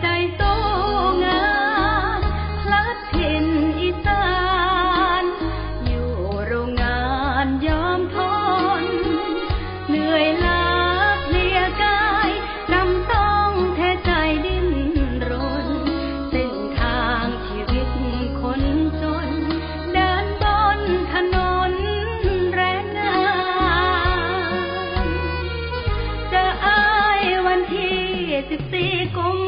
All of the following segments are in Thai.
ใจสู้งานพลัดถิ่นอีสาน อยู่โรงงานยอมทน เหนื่อยล้าเพลียกายนำต้องแท้ใจดิ้นรน เส้นทางชีวิตคนจน เดินบนถนนแรงงานจะอายวันที่สิบสี่กุม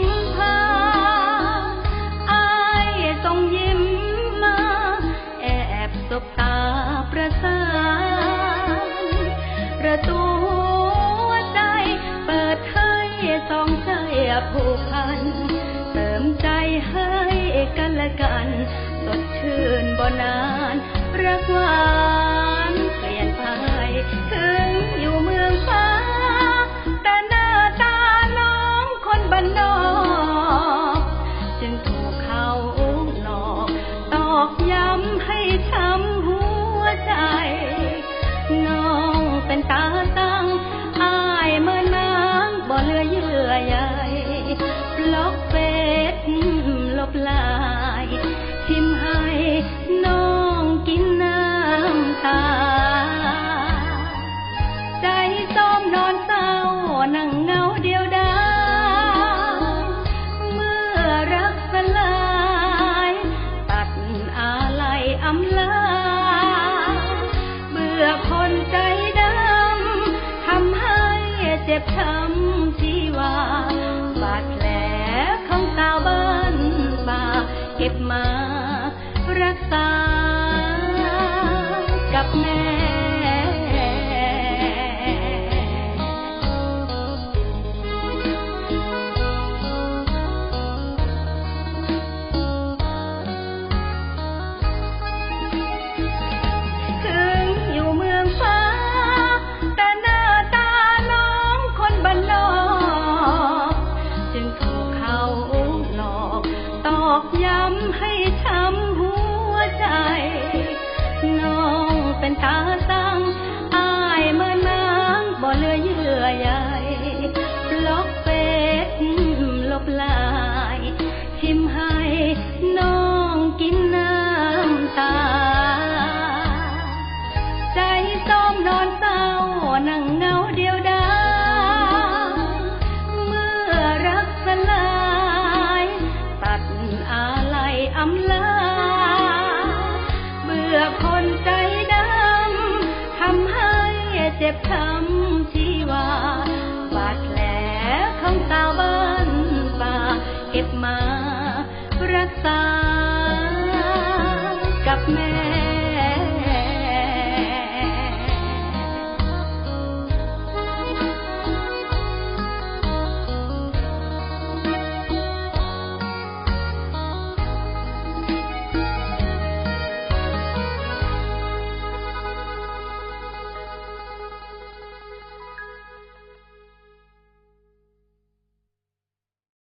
ใจผูกพัน เติมใจให้กันและกัน สดชื่นบ่นานรัก บลายทิมให้น้องกินน้ำตา ใจส้อมนอนเศร้านั่งเงาเดียวดายเมื่อรักสลาย ตัดอะไรอำลา เบื่อคนใจดำทำให้เจ็บช้ำชีวาบาดแผลของสาวบ้านป่า เก็บมารักษา อกย้ำให้ช้ำหัวใจ น้องเป็นตาตั้งอายเมื่อนางบ่เลือเยื่อใยบล็อกเฟซลบลา จ็บช้ำที่ว่าบาดแผลของสาวบ้านป่าเก็บมา